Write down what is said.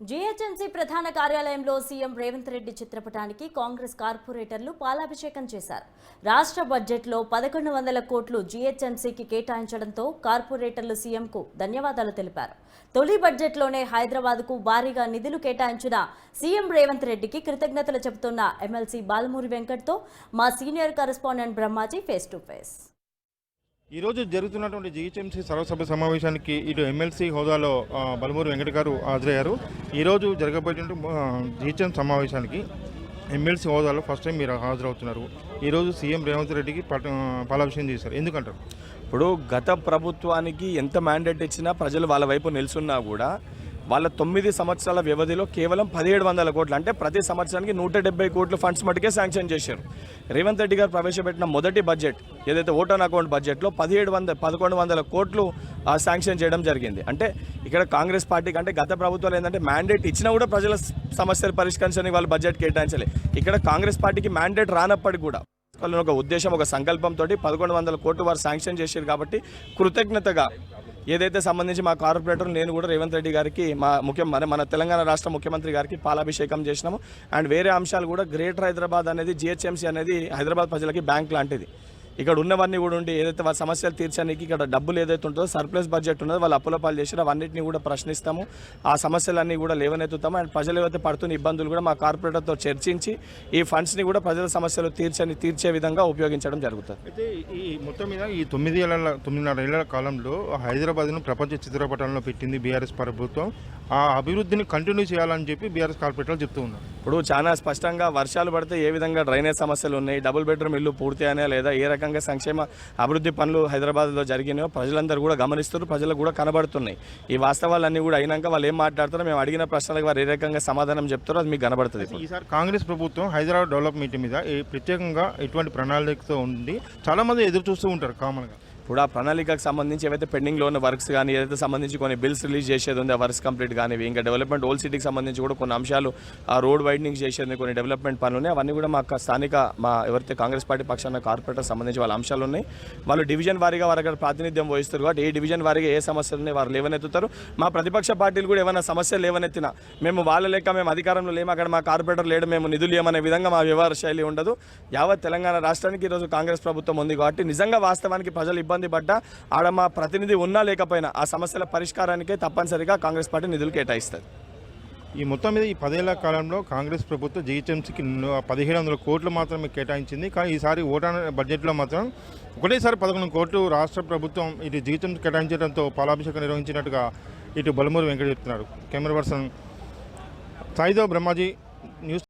GHMC ప్రధాన కార్యాలయంలో CM Revanth Reddy చిత్రపటానికి కాంగ్రెస్ కార్పొరేటర్లు పాలాభిషేకం చేశారు. రాష్ట్ర బడ్జెట్లో పదకొండు వందల కోట్లు జీహెచ్ఎంసీకి కేటాయించడంతో కార్పొరేటర్లు సీఎంకు ధన్యవాదాలు తెలిపారు. తొలి బడ్జెట్లోనే హైదరాబాద్కు భారీగా నిధులు కేటాయించిన సీఎం రేవంత్ రెడ్డికి కృతజ్ఞతలు చెబుతున్న ఎమ్మెల్సీ బాలమూరి వెంకట్తో మా senior correspondent Brahmaji face to face. ఈరోజు జరుగుతున్నటువంటి జీహెచ్ఎంసీ సర్వసభ సమావేశానికి ఇటు ఎమ్మెల్సీ హోదాలో బలమూరి వెంకట గారు హాజరయ్యారు. ఈరోజు జరగబోయేటువంటి జీహెచ్ఎం సమావేశానికి ఎమ్మెల్సీ హోదాలో ఫస్ట్ టైం మీరు హాజరవుతున్నారు. ఈరోజు సీఎం రేవంత్ రెడ్డికి పట పాలాభిషేకం చేశారు. ఎందుకంటారు? ఇప్పుడు గత ప్రభుత్వానికి ఎంత మ్యాండేట్ ఇచ్చినా ప్రజలు వాళ్ళ వైపు నిల్చున్నా కూడా వాళ్ళ తొమ్మిది సంవత్సరాల వ్యవధిలో కేవలం పదిహేడు వందల కోట్లు అంటే ప్రతి సంవత్సరానికి నూట డెబ్బై కోట్లు ఫండ్స్ మటుకే శాంక్షన్ చేశారు. రేవంత్ రెడ్డి గారు ప్రవేశపెట్టిన మొదటి బడ్జెట్ ఏదైతే ఓటన్ అకౌంట్ బడ్జెట్లో పదిహేడు వంద పదకొండు వందల కోట్లు శాంక్షన్ చేయడం జరిగింది. అంటే ఇక్కడ కాంగ్రెస్ పార్టీకి అంటే గత ప్రభుత్వాలు ఏంటంటే మ్యాండేట్ ఇచ్చినా కూడా ప్రజల సమస్యలు పరిష్కరించడానికి వాళ్ళు బడ్జెట్ కేటాయించలే. ఇక్కడ కాంగ్రెస్ పార్టీకి మ్యాండేట్ రానప్పటికీ కూడా వాళ్ళని ఒక ఉద్దేశం ఒక సంకల్పంతో పదకొండు వందల కోట్లు వారు శాంక్షన్ చేశారు కాబట్టి కృతజ్ఞతగా ఏదైతే సంబంధించి మా కార్పొరేటర్ నేను కూడా రేవంత్ రెడ్డి గారికి మా ముఖ్య మన మన తెలంగాణ రాష్ట్ర ముఖ్యమంత్రి గారికి పాలాభిషేకం చేసినాము. అండ్ వేరే అంశాలు కూడా గ్రేటర్ హైదరాబాద్ అనేది జిహెచ్ఎంసీ అనేది హైదరాబాద్ ప్రజలకి బ్యాంక్ లాంటిది. ఇక్కడ ఉన్నవన్నీ కూడా ఉండి ఏదైతే వాళ్ళ సమస్యలు తీర్చడానికి ఇక్కడ డబ్బులు ఏదైతే ఉంటుందో సర్ప్లస్ బడ్జెట్ ఉన్నదో వాళ్ళు అప్పుల పాలు చేసి అవన్నింటినీ కూడా ప్రశ్నిస్తాము. ఆ సమస్యలన్నీ కూడా లేవనెత్తుతాము. అండ్ ప్రజలు ఏవైతే పడుతున్న ఇబ్బందులు కూడా మా కార్పొరేటర్తో చర్చించి ఈ ఫండ్స్ని కూడా ప్రజల సమస్యలు తీర్చని తీర్చే విధంగా ఉపయోగించడం జరుగుతుంది. అయితే ఈ మొత్తం మీద ఈ తొమ్మిది ఏళ్ళ తొమ్మిదిన్నర ఏళ్ళ కాలంలో హైదరాబాద్ను ప్రపంచ చిత్రపటంలో పెట్టింది బీఆర్ఎస్ ప్రభుత్వం. ఆ అభివృద్ధిని కంటిన్యూ చేయాలని చెప్పి బీఆర్ఎస్ కార్పొరేటర్లు చెప్తూ ఉన్నారు. ఇప్పుడు చాలా స్పష్టంగా వర్షాలు పడితే ఏ విధంగా డ్రైనేజ్ సమస్యలు ఉన్నాయి డబుల్ బెడ్రూమ్ ఇల్లు పూర్తి అయినా లేదా ఏ రకంగా సంక్షేమ అభివృద్ధి పనులు హైదరాబాద్లో జరిగినాయో ప్రజలందరూ కూడా గమనిస్తున్నారు ప్రజలకు కూడా కనబడుతున్నాయి. ఈ వాస్తవాలన్నీ కూడా అయినాక వాళ్ళు ఏం మాట్లాడతారో మేము అడిగిన ప్రశ్నలకు వారు ఏ రకంగా సమాధానం చెప్తారో అది మీకు కనబడుతుంది. ఈసారి కాంగ్రెస్ ప్రభుత్వం హైదరాబాద్ డెవలప్మెంట్ మీద ప్రత్యేకంగా ఎటువంటి ప్రణాళికతో ఉంది చాలా మంది ఎదురు చూస్తూ ఉంటారు కామన్గా. ఇప్పుడు ఆ ప్రణాళికకు సంబంధించి ఏవైతే పెండింగ్లో ఉన్న వర్క్స్ కానీ ఏదైతే సంబంధించి కొన్ని బిల్స్ రిలీజ్ చేసేది ఉంది ఆ వర్క్స్ కంప్లీట్ కానీ ఇంకా డెవలప్మెంట్ ఓల్డ్ సిటీకి సంబంధించి కూడా కొన్ని అంశాలు ఆ రోడ్ వైడనింగ్ చేసేది కొన్ని డెవలప్మెంట్ పనులు ఉన్నాయి అవన్నీ కూడా మా స్థానిక మా ఎవరైతే కాంగ్రెస్ పార్టీ పక్షాన కార్పొరేటర్ సంబంధించి వాళ్ళ అంశాలు ఉన్నాయి. వాళ్ళు డివిజన్ వారీగా వారి అక్కడ ప్రాతినిధ్యం వహిస్తారు కాబట్టి ఏ డివిజన్ వారీగా ఏ సమస్యలు ఉన్నాయి వారు లేవనెత్తుతారు. మా ప్రతిపక్ష పార్టీలు కూడా ఏమైనా సమస్యలు లేవనెత్తినా మేము వాళ్ళ లెక్క మేము అధికారంలో లేము అక్కడ మా కార్పొరేటర్ లేడు మేము నిధులు ఏమనే విధంగా మా వ్యవహార శైలి ఉండదు. యావత్ తెలంగాణ రాష్ట్రానికి ఈరోజు కాంగ్రెస్ ప్రభుత్వం ఉంది కాబట్టి నిజంగా వాస్తవానికి ప్రజలు ఇబ్బంది ఇబ్బంది పడ్డా ఆడ మా ప్రతినిధి ఉన్నా లేకపోయినా ఆ సమస్యల పరిష్కారానికే తప్పనిసరిగా కాంగ్రెస్ పార్టీ నిధులు కేటాయిస్తుంది. ఈ మొత్తం మీద ఈ పదేళ్ళ కాలంలో కాంగ్రెస్ ప్రభుత్వం జీహెచ్ఎంసీకి పదిహేడు వందల కోట్లు మాత్రమే కేటాయించింది. కానీ ఈసారి ఓటాన బడ్జెట్లో మాత్రం ఒకటేసారి పదకొండు కోట్లు రాష్ట్ర ప్రభుత్వం ఇటు జీహెచ్ఎంసీ కేటాయించడంతో పాలాభిషేకం నిర్వహించినట్టుగా ఇటు బలమూరి వెంకట చెప్తున్నారు. కెమెరా పర్సన్ సాయిదో బ్రహ్మాజీ న్యూస్